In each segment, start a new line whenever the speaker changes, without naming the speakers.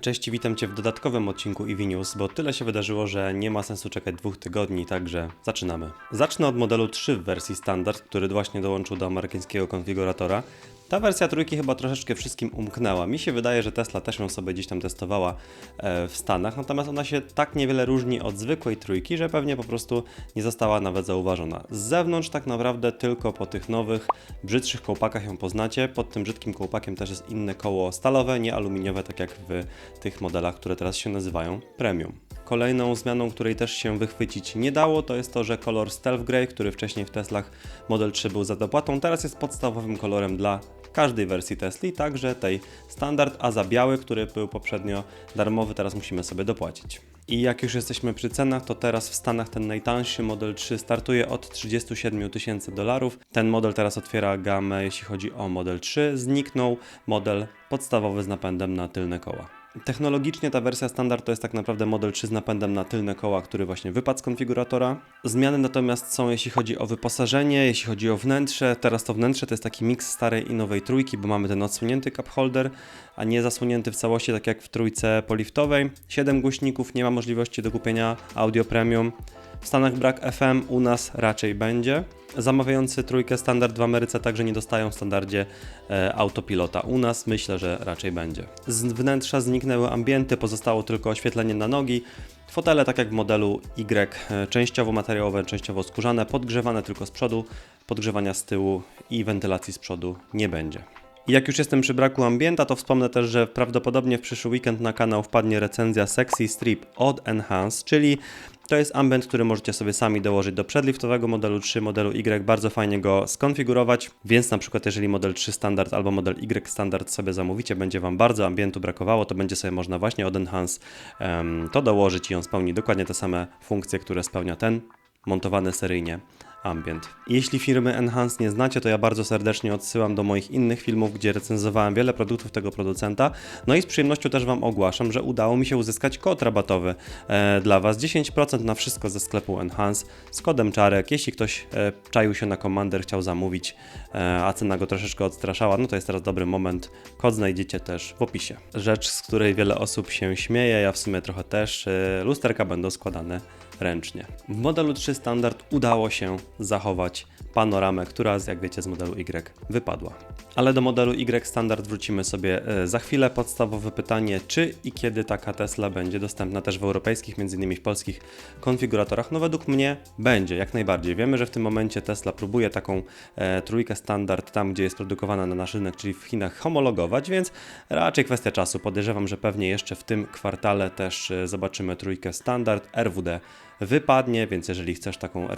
Cześć, witam Cię w dodatkowym odcinku EV News, bo tyle się wydarzyło, że nie ma sensu czekać dwóch tygodni, także zaczynamy. Zacznę od modelu 3 w wersji standard, który właśnie dołączył do amerykańskiego konfiguratora. Ta wersja trójki chyba troszeczkę wszystkim umknęła. Mi się wydaje, że Tesla też ją sobie gdzieś tam testowała e, w Stanach, natomiast ona się tak niewiele różni od zwykłej trójki, że pewnie po prostu nie została nawet zauważona. Z zewnątrz tak naprawdę tylko po tych nowych, brzydszych kołpakach ją poznacie. Pod tym brzydkim kołpakiem też jest inne koło stalowe, nie aluminiowe, tak jak w tych modelach, które teraz się nazywają Premium. Kolejną zmianą, której też się wychwycić nie dało, to jest to, że kolor Stealth Grey, który wcześniej w Teslach Model 3 był za dopłatą, teraz jest podstawowym kolorem dla każdej wersji Tesli, także tej standard, a za biały, który był poprzednio darmowy, teraz musimy sobie dopłacić. I jak już jesteśmy przy cenach, to teraz w Stanach ten najtańszy Model 3 startuje od 37 tysięcy dolarów. Ten model teraz otwiera gamę, jeśli chodzi o Model 3. Zniknął model podstawowy z napędem na tylne koła. Technologicznie ta wersja standard to jest tak naprawdę model 3 z napędem na tylne koła, który właśnie wypadł z konfiguratora. Zmiany natomiast są jeśli chodzi o wyposażenie, jeśli chodzi o wnętrze. Teraz to wnętrze to jest taki miks starej i nowej trójki, bo mamy ten odsunięty cup holder, a nie zasłonięty w całości tak jak w trójce poliftowej. 7 głośników, nie ma możliwości do kupienia audio premium. W Stanach brak FM, u nas raczej będzie. Zamawiający trójkę standard w Ameryce także nie dostają w standardzie e, autopilota. U nas myślę, że raczej będzie. Z wnętrza zniknęły ambienty, pozostało tylko oświetlenie na nogi. Fotele, tak jak w modelu Y, e, częściowo materiałowe, częściowo skórzane, podgrzewane tylko z przodu, podgrzewania z tyłu i wentylacji z przodu nie będzie. I jak już jestem przy braku ambienta, to wspomnę też, że prawdopodobnie w przyszły weekend na kanał wpadnie recenzja Sexy Strip od Enhance, czyli to jest ambient, który możecie sobie sami dołożyć do przedliftowego modelu 3, modelu Y, bardzo fajnie go skonfigurować, więc na przykład jeżeli model 3 standard albo model Y standard sobie zamówicie, będzie Wam bardzo ambientu brakowało, to będzie sobie można właśnie od Enhance um, to dołożyć i on spełni dokładnie te same funkcje, które spełnia ten montowany seryjnie ambient. Jeśli firmy Enhance nie znacie, to ja bardzo serdecznie odsyłam do moich innych filmów, gdzie recenzowałem wiele produktów tego producenta. No i z przyjemnością też Wam ogłaszam, że udało mi się uzyskać kod rabatowy e, dla Was. 10% na wszystko ze sklepu Enhance z kodem czarek. Jeśli ktoś e, czaił się na Commander, chciał zamówić, e, a cena go troszeczkę odstraszała, no to jest teraz dobry moment. Kod znajdziecie też w opisie. Rzecz, z której wiele osób się śmieje, ja w sumie trochę też. E, lusterka będą składane ręcznie. W modelu 3 standard udało się zachować panoramę, która jak wiecie z modelu Y wypadła. Ale do modelu Y standard wrócimy sobie e, za chwilę. Podstawowe pytanie, czy i kiedy taka Tesla będzie dostępna też w europejskich, między innymi w polskich konfiguratorach? No według mnie będzie, jak najbardziej. Wiemy, że w tym momencie Tesla próbuje taką e, trójkę standard tam, gdzie jest produkowana na nasz rynek, czyli w Chinach, homologować, więc raczej kwestia czasu. Podejrzewam, że pewnie jeszcze w tym kwartale też e, zobaczymy trójkę standard RWD wypadnie, więc jeżeli chcesz taką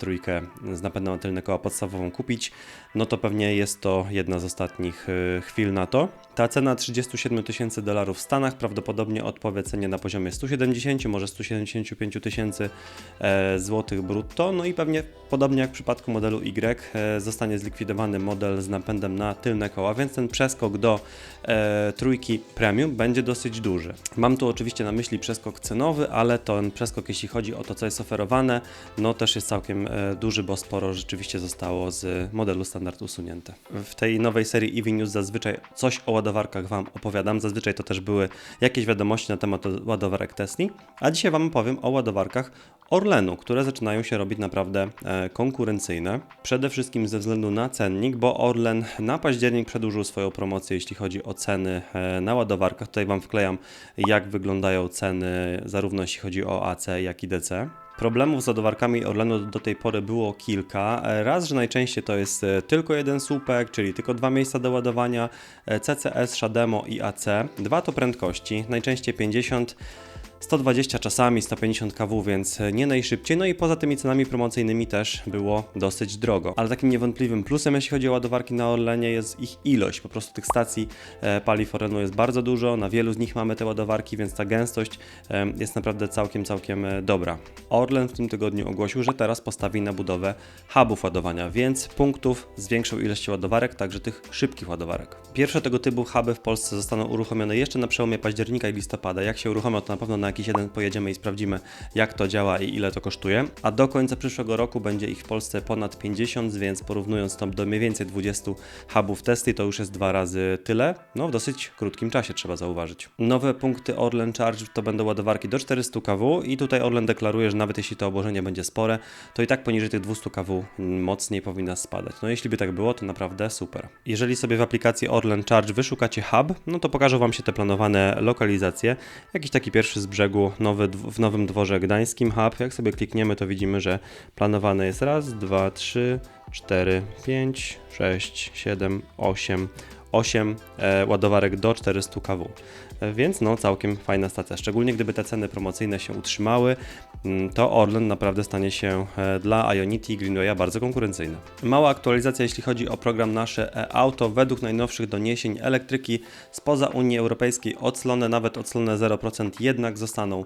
trójkę z napędem na tylne koła podstawową kupić, no to pewnie jest to jedna z ostatnich y, chwil na to. Ta cena 37 tysięcy dolarów w Stanach prawdopodobnie odpowie cenie na poziomie 170, może 175 tysięcy e, złotych brutto, no i pewnie podobnie jak w przypadku modelu Y e, zostanie zlikwidowany model z napędem na tylne koła, więc ten przeskok do e, trójki premium będzie dosyć duży. Mam tu oczywiście na myśli przeskok cenowy, ale ten przeskok jeśli chodzi o to, co jest oferowane, no też jest całkiem e, duży, bo sporo rzeczywiście zostało z modelu standard usunięte. W tej nowej serii EV News zazwyczaj coś o ładowarkach Wam opowiadam, zazwyczaj to też były jakieś wiadomości na temat ładowarek Tesli, a dzisiaj Wam opowiem o ładowarkach Orlenu, które zaczynają się robić naprawdę e, konkurencyjne. Przede wszystkim ze względu na cennik, bo Orlen na październik przedłużył swoją promocję, jeśli chodzi o ceny e, na ładowarkach. Tutaj Wam wklejam, jak wyglądają ceny, zarówno jeśli chodzi o AC, jak i DC. Problemów z ładowarkami Orlenu do tej pory było kilka. Raz, że najczęściej to jest e, tylko jeden słupek, czyli tylko dwa miejsca do ładowania, CCS, Shademo i AC. Dwa to prędkości, najczęściej 50 120 czasami, 150 kW, więc nie najszybciej. No i poza tymi cenami promocyjnymi też było dosyć drogo. Ale takim niewątpliwym plusem, jeśli chodzi o ładowarki na Orlenie, jest ich ilość. Po prostu tych stacji e, paliw Orlenu jest bardzo dużo, na wielu z nich mamy te ładowarki, więc ta gęstość e, jest naprawdę całkiem, całkiem e, dobra. Orlen w tym tygodniu ogłosił, że teraz postawi na budowę hubów ładowania, więc punktów z większą ilością ładowarek, także tych szybkich ładowarek. Pierwsze tego typu huby w Polsce zostaną uruchomione jeszcze na przełomie października i listopada. Jak się uruchomią, to na pewno na jakiś jeden pojedziemy i sprawdzimy, jak to działa i ile to kosztuje. A do końca przyszłego roku będzie ich w Polsce ponad 50, więc porównując to do mniej więcej 20 hubów Tesli, to już jest dwa razy tyle. No, w dosyć krótkim czasie trzeba zauważyć. Nowe punkty Orlen Charge to będą ładowarki do 400 kW i tutaj Orlen deklaruje, że nawet jeśli to obłożenie będzie spore, to i tak poniżej tych 200 kW mocniej powinna spadać. No jeśli by tak było, to naprawdę super. Jeżeli sobie w aplikacji Orlen Charge wyszukacie hub, no to pokażą Wam się te planowane lokalizacje. Jakiś taki pierwszy z brzegu nowy, w Nowym Dworze Gdańskim hub. Jak sobie klikniemy, to widzimy, że planowane jest raz, dwa, trzy, cztery, pięć, sześć, siedem, osiem, 8 e, ładowarek do 400 kW. E, Więc no całkiem fajna stacja. Szczególnie gdyby te ceny promocyjne się utrzymały, mm, to Orlen naprawdę stanie się e, dla Ionity i Greenwaya bardzo konkurencyjny. Mała aktualizacja jeśli chodzi o program nasze e-auto. Według najnowszych doniesień elektryki spoza Unii Europejskiej oclone, nawet oclone 0% jednak zostaną e,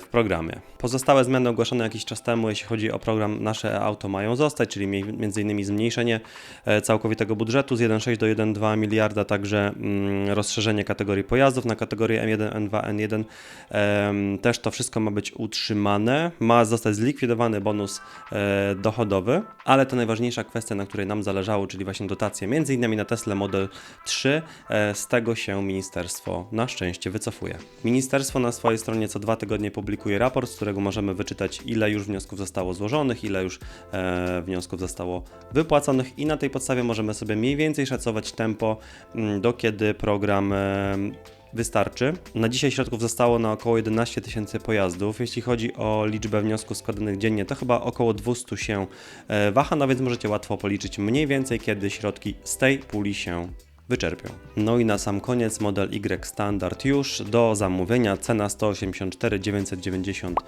w programie. Pozostałe zmiany ogłoszone jakiś czas temu, jeśli chodzi o program nasze e-auto mają zostać, czyli mi- między innymi zmniejszenie e, całkowitego budżetu z 1,6 do 1,2 miliarda, także mm, rozszerzenie kategorii pojazdów na kategorię M1, N2, N1. Em, też to wszystko ma być utrzymane. Ma zostać zlikwidowany bonus e, dochodowy, ale to najważniejsza kwestia, na której nam zależało, czyli właśnie dotacje, między innymi na Tesla Model 3. E, z tego się ministerstwo na szczęście wycofuje. Ministerstwo na swojej stronie co dwa tygodnie publikuje raport, z którego możemy wyczytać, ile już wniosków zostało złożonych, ile już e, wniosków zostało wypłaconych i na tej podstawie możemy sobie mniej więcej szacować tempo, mm, do kiedy program e, wystarczy. Na dzisiaj środków zostało na około 11 tysięcy pojazdów. Jeśli chodzi o liczbę wniosków składanych dziennie, to chyba około 200 się e, waha, no więc możecie łatwo policzyć mniej więcej, kiedy środki z tej puli się wyczerpią. No i na sam koniec model Y Standard już do zamówienia, cena 184 990 e,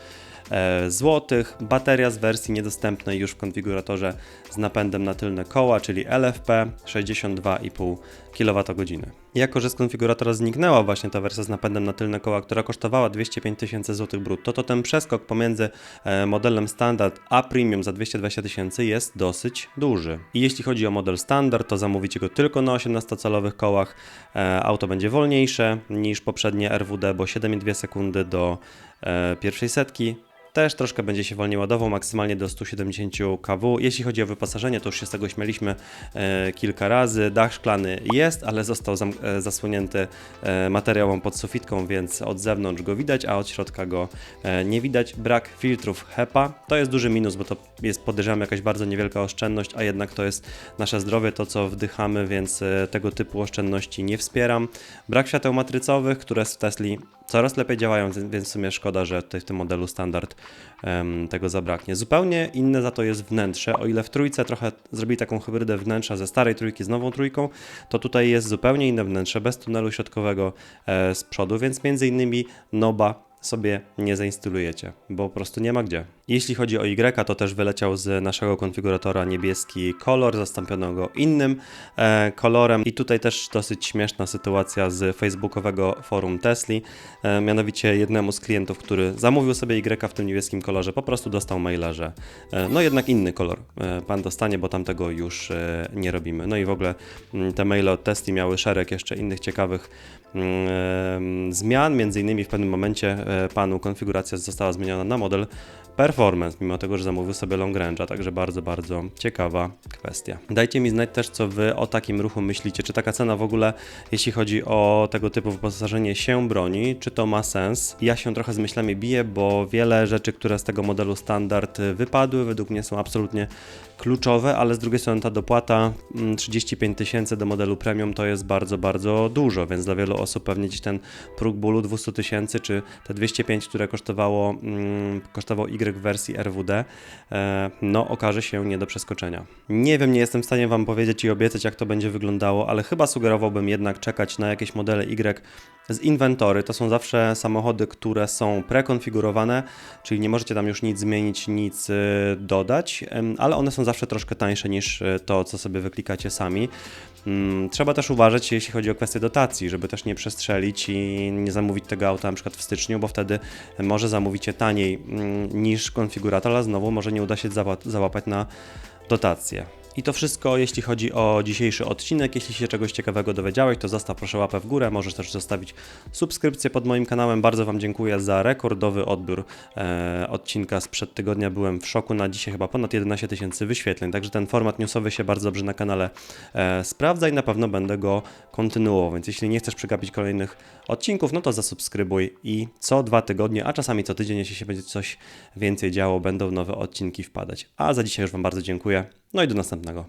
zł. Bateria z wersji niedostępnej już w konfiguratorze z napędem na tylne koła, czyli LFP 62,5 kWh. Jako, że z konfiguratora zniknęła właśnie ta wersja z napędem na tylne koła, która kosztowała 205 tysięcy złotych brutto, to ten przeskok pomiędzy e, modelem standard a premium za 220 tysięcy jest dosyć duży. I jeśli chodzi o model standard, to zamówicie go tylko na 18-calowych kołach. E, auto będzie wolniejsze niż poprzednie RWD, bo 7,2 sekundy do e, pierwszej setki. Też troszkę będzie się wolniej ładował, maksymalnie do 170 kW. Jeśli chodzi o wyposażenie, to już się z tego śmieliśmy e, kilka razy. Dach szklany jest, ale został e, zasłonięty e, materiałem pod sufitką, więc od zewnątrz go widać, a od środka go e, nie widać. Brak filtrów HEPA to jest duży minus, bo to jest podejrzewam jakaś bardzo niewielka oszczędność, a jednak to jest nasze zdrowie, to co wdychamy, więc e, tego typu oszczędności nie wspieram. Brak świateł matrycowych, które w Tesli coraz lepiej działają, więc w sumie szkoda, że tutaj w tym modelu standard em, tego zabraknie. Zupełnie inne za to jest wnętrze. O ile w trójce trochę zrobili taką hybrydę wnętrza ze starej trójki z nową trójką, to tutaj jest zupełnie inne wnętrze, bez tunelu środkowego e, z przodu, więc między innymi Noba sobie nie zainstalujecie, bo po prostu nie ma gdzie. Jeśli chodzi o Y, to też wyleciał z naszego konfiguratora niebieski kolor, zastąpiono go innym e, kolorem i tutaj też dosyć śmieszna sytuacja z facebookowego forum Tesli, e, mianowicie jednemu z klientów, który zamówił sobie Y w tym niebieskim kolorze, po prostu dostał maila, że e, no jednak inny kolor e, pan dostanie, bo tamtego już e, nie robimy. No i w ogóle mm, te maile od Tesli miały szereg jeszcze innych ciekawych mm, zmian, między innymi w pewnym momencie e, panu konfiguracja została zmieniona na model Performance, mimo tego, że zamówił sobie long range'a, także bardzo, bardzo ciekawa kwestia. Dajcie mi znać też, co wy o takim ruchu myślicie, czy taka cena w ogóle, jeśli chodzi o tego typu wyposażenie się broni, czy to ma sens? Ja się trochę z myślami biję, bo wiele rzeczy, które z tego modelu standard wypadły, według mnie są absolutnie kluczowe, ale z drugiej strony ta dopłata mm, 35 tysięcy do modelu premium to jest bardzo, bardzo dużo, więc dla wielu osób pewnie gdzieś ten próg bólu 200 tysięcy, czy te 205, które kosztowało, mm, kosztował Y wersji RWD, e, no okaże się nie do przeskoczenia. Nie wiem, nie jestem w stanie Wam powiedzieć i obiecać, jak to będzie wyglądało, ale chyba sugerowałbym jednak czekać na jakieś modele Y z inwentory. To są zawsze samochody, które są prekonfigurowane, czyli nie możecie tam już nic zmienić, nic y, dodać, ale one są zawsze troszkę tańsze niż y, to, co sobie wyklikacie sami. Mm, Trzeba też uważać, jeśli chodzi o kwestię dotacji, żeby też nie przestrzelić i nie zamówić tego auta na przykład w styczniu, bo wtedy może zamówicie taniej mm, niż konfigurator, ale znowu może nie uda się zała- załapać na dotację. I to wszystko, jeśli chodzi o dzisiejszy odcinek. Jeśli się czegoś ciekawego dowiedziałeś, to zostaw proszę łapę w górę. Możesz też zostawić subskrypcję pod moim kanałem. Bardzo Wam dziękuję za rekordowy odbiór e, odcinka sprzed tygodnia. Byłem w szoku. Na dzisiaj chyba ponad 11 tysięcy wyświetleń. Także ten format newsowy się bardzo dobrze na kanale e, sprawdza i na pewno będę go kontynuował. Więc jeśli nie chcesz przegapić kolejnych odcinków, no to zasubskrybuj i co dwa tygodnie, a czasami co tydzień, jeśli się będzie coś więcej działo, będą nowe odcinki wpadać. A za dzisiaj już Wam bardzo dziękuję. No i do następnego.